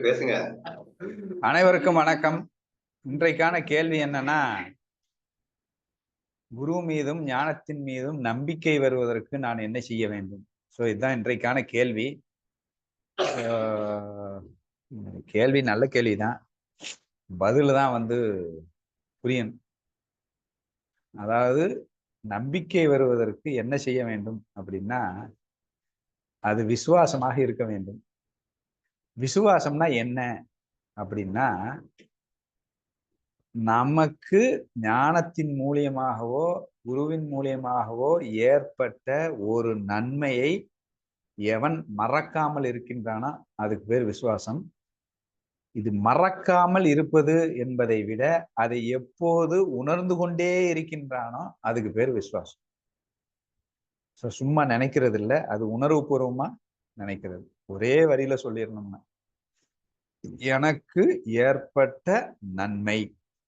பேசுங்க. அனைவருக்கும் வணக்கம். இன்றைக்கான கேள்வி என்னன்னா குரு மீதும் ஞானத்தின் மீதும் நம்பிக்கை வருவதற்கு நான் என்ன செய்ய வேண்டும்? ஸோ இதுதான் இன்றைக்கான கேள்வி. கேள்வி நல்ல கேள்விதான். பதில் தான் வந்து புரியும். அதாவது நம்பிக்கை வருவதற்கு என்ன செய்ய வேண்டும் அப்படின்னா அது விசுவாசமாக இருக்க வேண்டும். விசுவாசம்னா என்ன அப்படின்னா நமக்கு ஞானத்தின் மூலியமாகவோ குருவின் மூலியமாகவோ ஏற்பட்ட ஒரு நன்மையை எவன் மறக்காமல் இருக்கின்றானோ அதுக்கு பேர் விசுவாசம். இது மறக்காமல் இருப்பது என்பதை விட அதை எப்போது உணர்ந்து கொண்டே இருக்கின்றானோ அதுக்கு பேர் விசுவாசம். ஸோ சும்மா நினைக்கிறது இல்லை அது உணர்வுபூர்வமா நினைக்கிறது. ஒரே வரியில சொல்லிடணும்னா எனக்கு ஏற்பட்ட நன்மை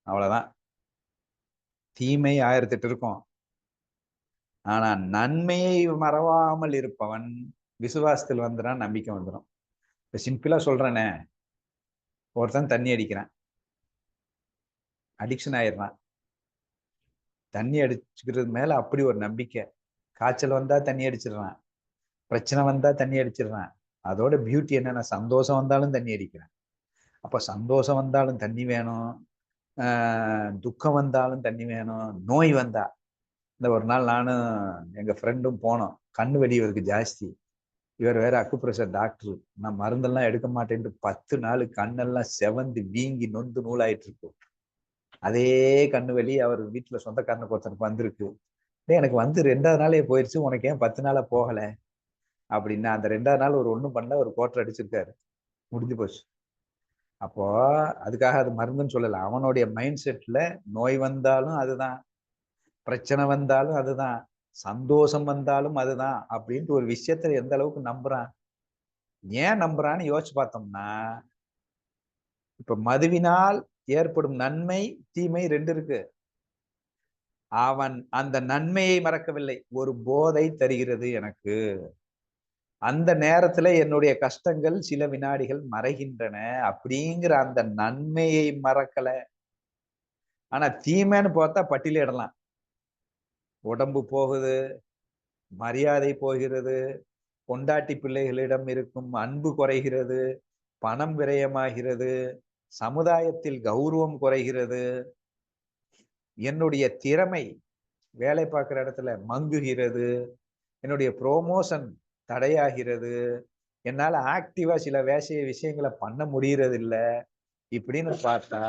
அவ்வளவுதான். தீமை ஆயிரத்திட்டு இருக்கும். ஆனா நன்மையை மறவாமல் இருப்பவன் விசுவாசத்தில் வந்துடான் நம்பிக்கை வந்துடும் இப்போ சிம்பிளா சொல்கிறேனே ஒருத்தன் தண்ணி அடிக்கிறான். அடிக்ஷன் ஆயிடுறான். தண்ணி அடிச்சுக்கிறது மேல அப்படி ஒரு நம்பிக்கை. காய்ச்சல் வந்தா தண்ணி அடிச்சிடுறான். பிரச்சனை வந்தா தண்ணி அடிச்சிடுறான். அதோட பியூட்டி என்னன்னா சந்தோஷம் வந்தாலும் தண்ணி அடிக்கிறேன். அப்போ சந்தோஷம் வந்தாலும் தண்ணி வேணும். ஆஹ் துக்கம் வந்தாலும் தண்ணி வேணும். நோய் வந்தா. இந்த ஒரு நாள் நானும் எங்க ஃப்ரெண்டும் போனோம். கண்ணு வெடி இவருக்கு ஜாஸ்தி. இவர் வேற அக்குப்ரெஷர் டாக்டர். நான் மருந்தெல்லாம் எடுக்க மாட்டேன்ட்டு பத்து நாள் கண்ணெல்லாம் செவந்து வீங்கி நொந்து நூலாயிட்டு இருக்கும் அதே கண்ணு வெளி அவர் வீட்டுல சொந்தக்காரனுக்கு ஒருத்தனுக்கு வந்திருக்கு. எனக்கு வந்து ரெண்டாவது நாளே போயிடுச்சு உனக்கு ஏன் பத்து நாளா போகல? அப்படின்னா அந்த ரெண்டாவது நாள் ஒரு ஒண்ணும் பண்ணல ஒரு கோட்டர் அடிச்சிருக்காரு. முடிஞ்சு போச்சு. அப்போ அதுக்காக அது மருந்துன்னு சொல்லலை. அவனுடைய மைண்ட் செட்ல நோய் வந்தாலும் அதுதான். பிரச்சனை வந்தாலும் அதுதான். சந்தோஷம் வந்தாலும் அதுதான் அப்படின்ட்டு ஒரு விஷயத்துல எந்த அளவுக்கு நம்புறான்? ஏன் நம்புறான்னு யோசிச்சு பார்த்தோம்னா இப்ப மதுவினால் ஏற்படும் நன்மை தீமை ரெண்டு இருக்கு. அவன் அந்த நன்மையை மறக்கவில்லை. ஒரு போதை தருகிறது எனக்கு. அந்த நேரத்துல என்னுடைய கஷ்டங்கள் சில வினாடிகள் மறைகின்றன அப்படிங்கிற அந்த நன்மையை மறக்கல. ஆனா தீமைன்னு பார்த்தா பட்டியலிடலாம். உடம்பு போகுது மரியாதை போகிறது பொண்டாட்டி பிள்ளைகளிடம் இருக்கும் அன்பு குறைகிறது பணம் விரயமாகிறது சமுதாயத்தில் கௌரவம் குறைகிறது. என்னுடைய திறமை வேலை பார்க்குற இடத்துல மங்குகிறது. என்னுடைய ப்ரோமோஷன் தடையாகிறது. என்னால் ஆக்டிவாக சில வேசைய விஷயங்களை பண்ண முடிகிறது இல்லை இப்படின்னு பார்த்தா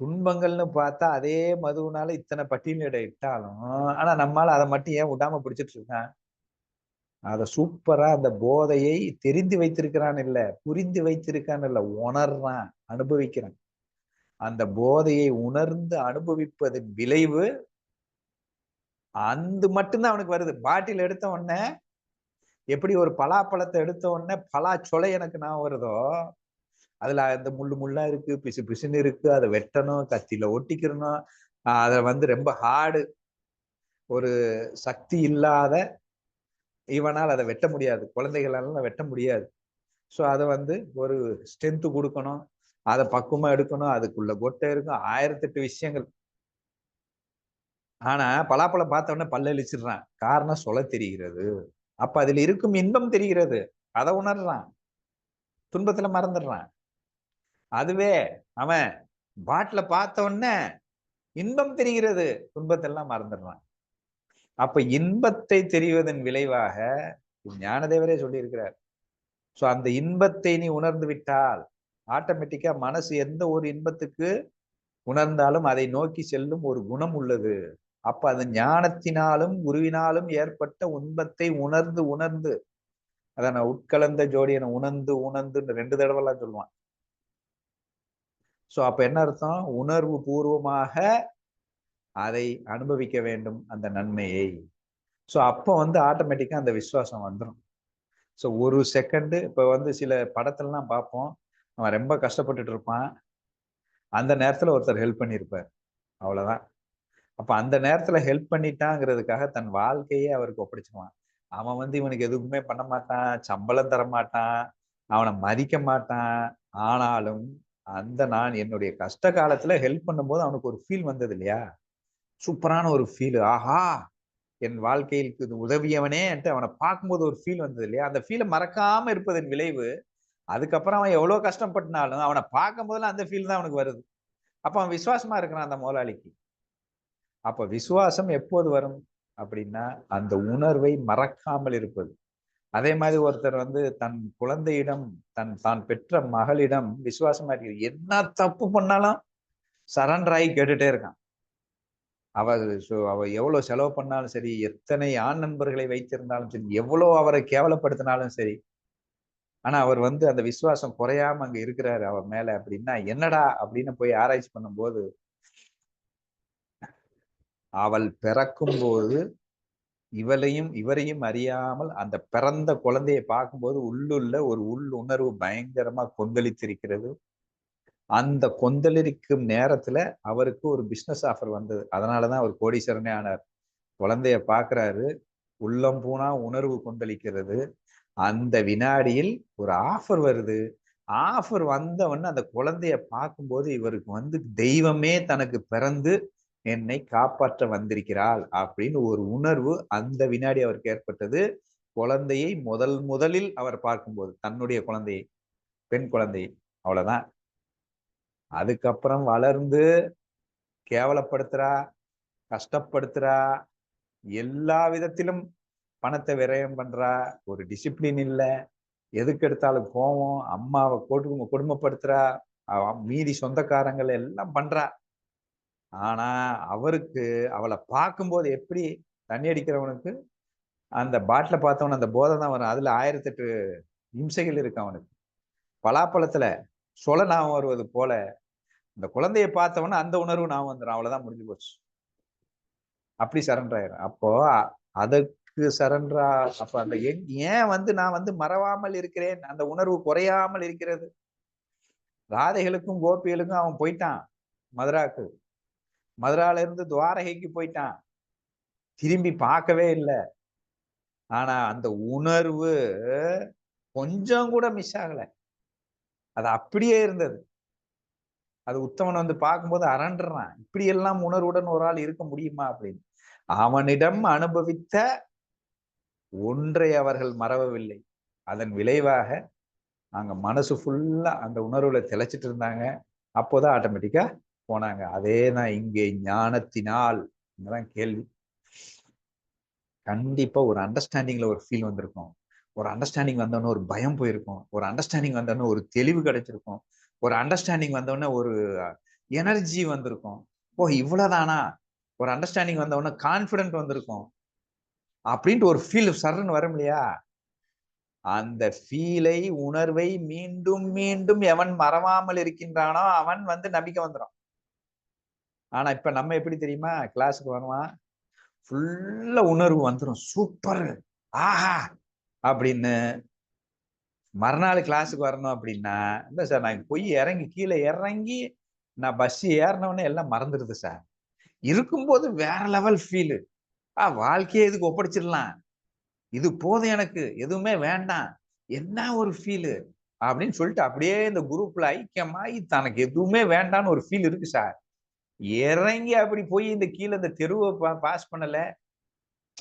துன்பங்கள்னு பார்த்தா அதே மதுவுனால இத்தனை பட்டியலிட இட்டாலும் ஆனா நம்மால அதை மட்டும் ஏன் விடாம பிடிச்சிட்டு இருக்கான்? அத சூப்பரா அந்த போதையை தெரிந்து வைத்திருக்கிறான் இல்ல புரிந்து வைத்திருக்கான் இல்ல உணர்றான் அனுபவிக்கிறான். அந்த போதையை உணர்ந்து அனுபவிப்பதன் விளைவு அந்த மட்டும்தான் அவனுக்கு வருது. பாட்டில் எடுத்த உடனே எப்படி ஒரு பலாப்பழத்தை எடுத்த உடனே பலா சொலை எனக்கு நான் வருதோ அதுல அந்த முள்ளு முள்ளா இருக்கு பிசு பிசுன்னு இருக்கு அதை வெட்டணும் கத்தியில ஒட்டிக்கிறணும். அதை வந்து ரொம்ப ஹார்டு ஒரு சக்தி இல்லாத இவனால் அதை வெட்ட முடியாது. குழந்தைகளால வெட்ட முடியாது. ஸோ அதை வந்து ஒரு ஸ்ட்ரென்த்து கொடுக்கணும். அதை பக்குவமா எடுக்கணும். அதுக்குள்ள கொட்டை இருக்கும் ஆயிரத்தெட்டு விஷயங்கள். ஆனா பலாப்பழம் பார்த்த உடனே பல்ல அழிச்சிடுறான் காரணம் சொல்ல தெரிகிறது. அப்ப அதுல இருக்கும் இன்பம் தெரிகிறது. அதை உணர்றான். துன்பத்துல மறந்துடுறான். அதுவே அவன் பாட்டில பார்த்த உடனே இன்பம் தெரிகிறது துன்பத்தெல்லாம் மறந்துடுறான். அப்ப இன்பத்தை தெரிவதன் விளைவாக ஞானதேவரே சொல்லியிருக்கிறார். சோ அந்த இன்பத்தை நீ உணர்ந்து விட்டால் ஆட்டோமேட்டிக்கா மனசு எந்த ஒரு இன்பத்துக்கு உணர்ந்தாலும் அதை நோக்கி செல்லும் ஒரு குணம் உள்ளது. அப்ப அது ஞானத்தினாலும் குருவினாலும் ஏற்பட்ட இன்பத்தை உணர்ந்து உணர்ந்து அதான் உட்கலந்த ஜோடியனை உணர்ந்து உணர்ந்து ரெண்டு தடவைலாம் சொல்லுவான். ஸோ அப்போ என்ன அர்த்தம்? உணர்வு பூர்வமாக அதை அனுபவிக்க வேண்டும் அந்த நன்மையை. ஸோ அப்போ வந்து ஆட்டோமேட்டிக்காக அந்த விசுவாசம் வந்துடும் ஸோ ஒரு செகண்டு இப்போ வந்து சில படத்துலலாம் பார்ப்போம். அவன் ரொம்ப கஷ்டப்பட்டுட்டு இருப்பான். அந்த நேரத்தில் ஒருத்தர் ஹெல்ப் பண்ணியிருப்பார். அவ்வளோதான் அப்போ அந்த நேரத்தில் ஹெல்ப் பண்ணிட்டாங்கிறதுக்காக தன் வாழ்க்கையே அவருக்கு ஒப்படைச்சிடுவான் அவன் வந்து இவனுக்கு எதுவுமே பண்ண மாட்டான். சம்பளம் தர மாட்டான் அவனை மதிக்க மாட்டான். ஆனாலும் அந்த நான் என்னுடைய கஷ்ட காலத்துல ஹெல்ப் பண்ணும்போது அவனுக்கு ஒரு ஃபீல் வந்தது இல்லையா சூப்பரான ஒரு ஃபீல் ஆஹா! என் வாழ்க்கையில் இது உதவியவனே அவனை பார்க்கும்போது ஒரு ஃபீல் வந்தது இல்லையா அந்த ஃபீலை மறக்காம இருப்பதன் விளைவு அதுக்கப்புறம் அவன் எவ்வளோ கஷ்டப்பட்டினாலும் அவனை பார்க்கும்போதுல அந்த ஃபீல் தான் அவனுக்கு வருது. அப்போ அவன் விசுவாசமா இருக்கிறான் அந்த முதலாளிக்கு. அப்போ விசுவாசம் எப்போது வரும் அப்படின்னா அந்த உணர்வை மறக்காமல் இருப்பது. அதே மாதிரி ஒருத்தர் வந்து தன் குழந்தையிடம் தன் தான் பெற்ற மகளிடம் விசுவாசமா இருக்கு. என்ன தப்பு பண்ணாலும் சரண்டர் ஆகி கேட்டுட்டே இருக்கான். அவ அவ எவ்வளவு செலவு பண்ணாலும் சரி எத்தனை ஆண் நண்பர்களை வைத்திருந்தாலும் சரி எவ்வளவு அவரை கேவலப்படுத்தினாலும் சரி ஆனா அவர் வந்து அந்த விசுவாசம் குறையாம அங்க இருக்கிறாரு அவர் மேல அப்படின்னா என்னடா அப்படின்னு போய் ஆராய்ச்சி பண்ணும்போது அவள் பிறக்கும் போது இவளையும் இவரையும் அறியாமல் அந்த பிறந்த குழந்தையை பார்க்கும்போது உள்ளுள்ள ஒரு உள் உணர்வு பயங்கரமா கொந்தளித்திருக்கிறது. அந்த கொந்தளிக்கும் நேரத்துல அவருக்கு ஒரு பிசினஸ் ஆஃபர் வந்தது. அதனாலதான் அவர் கோடீஸ்வரனே ஆனார். குழந்தைய பாக்குறாரு உள்ளம் பூனா உணர்வு கொந்தளிக்கிறது. அந்த வினாடியில் ஒரு ஆஃபர் வருது. ஆஃபர் வந்தவொன்னு அந்த குழந்தைய பார்க்கும்போது இவருக்கு வந்து தெய்வமே தனக்கு பிறந்து என்னை காப்பாற்ற வந்திருக்கிறாள் அப்படின்னு ஒரு உணர்வு அந்த வினாடி அவருக்கு ஏற்பட்டது. குழந்தையை முதல் முதலில் அவர் பார்க்கும்போது தன்னுடைய குழந்தையை பெண் குழந்தையை அவ்வளவுதான். அதுக்கப்புறம் வளர்ந்து கேவலப்படுத்துறா கஷ்டப்படுத்துறா எல்லா விதத்திலும் பணத்தை விரயம் பண்றா ஒரு டிசிப்ளின் இல்லை. எதுக்கு எடுத்தாலும் கோவம் அம்மாவை கொடுமை குடும்பப்படுத்துறா மீதி சொந்தக்காரங்களை எல்லாம் பண்றா. ஆனா அவருக்கு அவளை பார்க்கும்போது எப்படி தண்ணி அடிக்கிறவனுக்கு அந்த பாட்டில பார்த்தவன அந்த போதை தான் வரும். அதுல ஆயிரத்தெட்டு இம்சைகள் இருக்கு அவனுக்கு. பலாப்பழத்துல சொல ஞாபகம் வருவது போல இந்த குழந்தைய பார்த்தவன அந்த உணர்வு ஞாபகம் வந்துடும் அவ்வளவுதான் முடிஞ்சு போச்சு. அப்படி சரண்டர் ஆயிரும். அப்போ அதற்கு சரண்டரா அப்ப அந்த ஏன் வந்து நான் வந்து மறவாமல் இருக்கிறேன்? அந்த உணர்வு குறையாமல் இருக்கிறது. ராதைகளுக்கும் கோபிகளுக்கும் அவன் போயிட்டான். மதுராக்கு. மதுரால இருந்து துவாரகைக்கு போயிட்டான். திரும்பி பார்க்கவே இல்லை. ஆனா அந்த உணர்வு கொஞ்சம் கூட மிஸ் ஆகல. அது அப்படியே இருந்தது. அது உத்தமன் வந்து பார்க்கும்போது அரண்டுறான். இப்படி எல்லாம் உணர்வுடன் ஒரு ஆள் இருக்க முடியுமா அப்படின்னு. அவனிடம் அனுபவித்த ஒன்றை அவர்கள் மறவவில்லை. அதன் விளைவாக நாங்கள் மனசு ஃபுல்லா அந்த உணர்வுல திளைச்சிட்டு இருந்தாங்க. அப்போதான் ஆட்டோமேட்டிக்கா போனாங்க. அதே தான் இங்கே ஞானத்தினால் இங்கதான் கேள்வி. கண்டிப்பா ஒரு அண்டர்ஸ்டாண்டிங்ல ஒரு ஃபீல் வந்திருக்கும். ஒரு அண்டர்ஸ்டாண்டிங் வந்தோடனே ஒரு பயம் போயிருக்கும். ஒரு அண்டர்ஸ்டாண்டிங் வந்தோடனே ஒரு தெளிவு கிடைச்சிருக்கும். ஒரு அண்டர்ஸ்டாண்டிங் வந்தோடனே ஒரு எனர்ஜி வந்திருக்கும். ஓ இவ்வளவுதானா? ஒரு அண்டர்ஸ்டாண்டிங் வந்தோடனே கான்பிடன்ட் வந்திருக்கும். அப்படின்ட்டு ஒரு ஃபீல் சர்ன்னு வரும் இல்லையா? அந்த ஃபீலை உணர்வை மீண்டும் மீண்டும் எவன் மறவாமல் இருக்கின்றானோ அவன் வந்து நம்பிக்கை வந்துடும் ஆனா இப்ப நம்ம எப்படி தெரியுமா? கிளாஸுக்கு வருவான். ஃபுல்லா உணர்வு வந்துடும் சூப்பர் ஆஹா! அப்படின்னு. மறுநாள் கிளாஸுக்கு வரணும் அப்படின்னா இல்லை சார் நான் போய் இறங்கி கீழே இறங்கி நான் பஸ் ஏறினவொடனே எல்லாம் மறந்துடுது சார் இருக்கும்போது வேற லெவல் ஃபீலு ஆ வாழ்க்கையை இதுக்கு ஒப்படைச்சிடலாம். இது போதும் எனக்கு. எதுவுமே வேண்டாம். என்ன ஒரு ஃபீலு அப்படின்னு சொல்லிட்டு அப்படியே இந்த குரூப்ல ஐக்கியமாகி தனக்கு எதுவுமே வேண்டான்னு ஒரு ஃபீல் இருக்கு சார் இறங்கி அப்படி போய் இந்த கீழே இந்த தெருவை பா பாஸ் பண்ணல.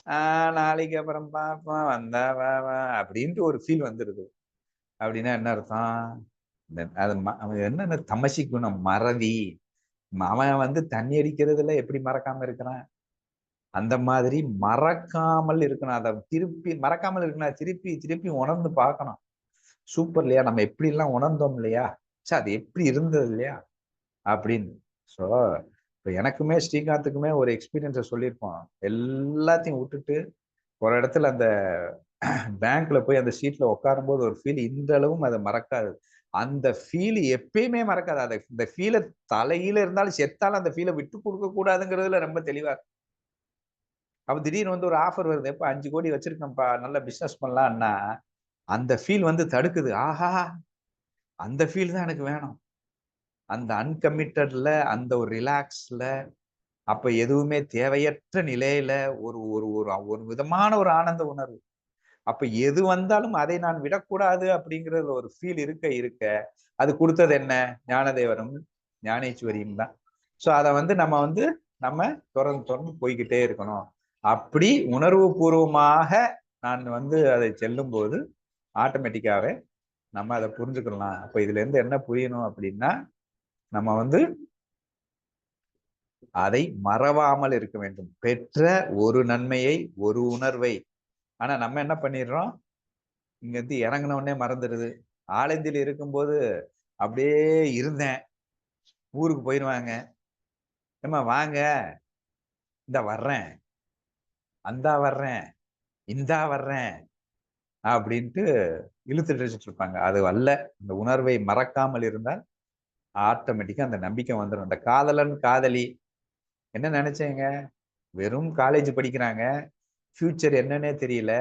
ஆஹ் நாளைக்கு அப்புறம் பார்ப்போம் வந்தா வா வா அப்படின்ட்டு ஒரு ஃபீல் வந்துருது. அப்படின்னா என்ன அர்த்தம்? அது என்னென்ன தமசி குணம்? மறதி. அவன் வந்து தண்ணி அடிக்கிறதுல எப்படி மறக்காம இருக்கிறான்? அந்த மாதிரி மறக்காமல் இருக்கணும். அதை திருப்பி மறக்காமல் இருக்கணும். திருப்பி திருப்பி உணர்ந்து பார்க்கணும். சூப்பர் இல்லையா? நம்ம எப்படி எல்லாம் உணர்ந்தோம் இல்லையா? சே அது எப்படி இருந்தது இல்லையா? அப்படின்னு. ஸோ இப்போ எனக்குமே ஸ்ரீகாந்துக்குமே ஒரு எக்ஸ்பீரியன்ஸை சொல்லியிருப்போம் எல்லாத்தையும் விட்டுட்டு ஒரு இடத்துல அந்த பேங்க்ல போய் அந்த சீட்ல உட்காரும் போது ஒரு ஃபீல் இந்த அளவும் அதை மறக்காது. அந்த ஃபீல் எப்பயுமே மறக்காது. அதை இந்த ஃபீலை தலையில இருந்தாலும் செத்தாலும் அந்த ஃபீலை விட்டு கொடுக்க கூடாதுங்கிறதுல ரொம்ப தெளிவா அப்ப திடீர்னு வந்து ஒரு ஆஃபர் வருது. எப்ப அஞ்சு கோடி வச்சிருக்கேன்ப்பா. நல்ல பிசினஸ் பண்ணலாம்னா அந்த ஃபீல் வந்து தடுக்குது. ஆஹா! அந்த ஃபீல் தான் எனக்கு வேணும். அந்த அன்கமிட்டட்ல அந்த ஒரு ரிலாக்ஸ்ல அப்ப எதுவுமே தேவையற்ற நிலையில ஒரு ஒரு ஒரு ஒரு விதமான ஒரு ஆனந்த உணர்வு. அப்ப எது வந்தாலும் அதை நான் விடக்கூடாது அப்படிங்கிறது ஒரு ஃபீல் இருக்க இருக்க அது கொடுத்தது என்ன? ஞானதேவரும் ஞானேஸ்வரியும் தான். ஸோ அதை வந்து நம்ம வந்து நம்ம தொடர்ந்து தொடர்ந்து போய்கிட்டே இருக்கணும். அப்படி உணர்வு பூர்வமாக நான் வந்து அதை செல்லும் போது ஆட்டோமேட்டிக்காவே நம்ம அதை புரிஞ்சுக்கலாம். அப்போ இதுல இருந்து என்ன புரியணும் அப்படின்னா நம்ம வந்து அதை மறவாமல் இருக்க வேண்டும். பெற்ற ஒரு நன்மையை ஒரு உணர்வை. ஆனா நம்ம என்ன பண்ணிடுறோம்? இங்க இருந்து இறங்கினவுடனே மறந்துடுது. ஆலந்தியில் இருக்கும்போது அப்படியே இருந்தேன். ஊருக்கு போயிடுவாங்க. ஏம்மா வாங்க. இந்த வர்றேன். அந்தா வர்றேன். இந்தா வர்றேன். அப்படின்ட்டு இழுத்துட்டு வச்சுட்டு இருப்பாங்க. அது அல்ல. இந்த உணர்வை மறக்காமல் இருந்தால் ஆட்டோமேட்டிக்கா அந்த நம்பிக்கை வந்துடும் அந்த காதலன் காதலி என்ன நினைச்சேங்க? வெறும் காலேஜ் படிக்கிறாங்க. ஃபியூச்சர் என்னன்னே தெரியல.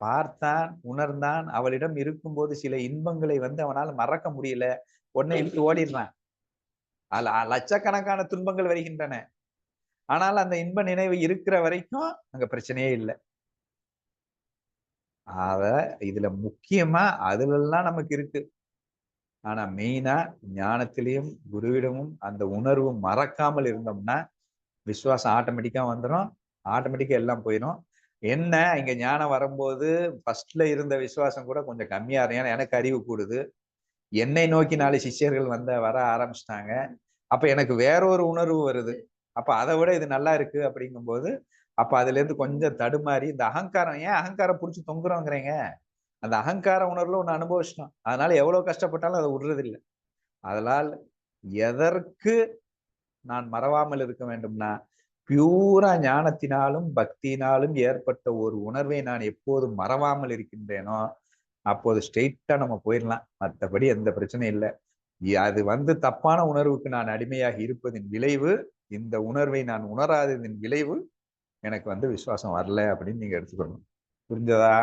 பார்த்தான் உணர்ந்தான் அவளிடம் இருக்கும்போது சில இன்பங்களை வந்து அவனால் மறக்க முடியல. உடனே இழுத்து ஓடிடுறான். லட்சக்கணக்கான துன்பங்கள் வருகின்றன. ஆனால் அந்த இன்ப நினைவு இருக்கிற வரைக்கும் அங்க பிரச்சனையே இல்லை. அத இதுல முக்கியமா அதுலெல்லாம் நமக்கு இருக்கு. ஆனா மெயினா ஞானத்திலையும் குருவிடமும் அந்த உணர்வு மறக்காமல் இருந்தோம்னா விசுவாசம் ஆட்டோமேட்டிக்கா வந்துடும் ஆட்டோமேட்டிக்கா எல்லாம் போயிடும் என்ன இங்க ஞானம் வரும்போது ஃபர்ஸ்ட்ல இருந்த விசுவாசம் கூட கொஞ்சம் கம்மியா இருக்கும். ஏன்னா எனக்கு அறிவு கூடுது. என்னை நோக்கி நாலு சிஷ்யர்கள் வந்த வர ஆரம்பிச்சிட்டாங்க. அப்ப எனக்கு வேற ஒரு உணர்வு வருது. அப்ப அதை விட இது நல்லா இருக்கு அப்படிங்கும்போது அப்ப அதுல இருந்து கொஞ்சம் தடுமாறி இந்த அகங்காரம் ஏன் அகங்காரம் புடிச்சு தொங்குறோங்கிறீங்க? அந்த அகங்கார உணர்வுல ஒன்று அனுபவிச்சிட்டான் அதனால எவ்வளவு கஷ்டப்பட்டாலும் அதை விடுறதில்லை. அதனால் எதற்கு நான் மறவாமல் இருக்க வேண்டும்னா பியூரா ஞானத்தினாலும் பக்தியினாலும் ஏற்பட்ட ஒரு உணர்வை நான் எப்போதும் மறவாமல் இருக்கின்றேனோ அப்போது ஸ்ட்ரெயிட்டா நம்ம போயிடலாம். மற்றபடி எந்த பிரச்சனையும் இல்லை. அது வந்து தப்பான உணர்வுக்கு நான் அடிமையாக இருப்பதின் விளைவு இந்த உணர்வை நான் உணராததின் விளைவு எனக்கு வந்து விசுவாசம் வரல அப்படின்னு நீங்க எடுத்துக்கணும். புரிஞ்சதா?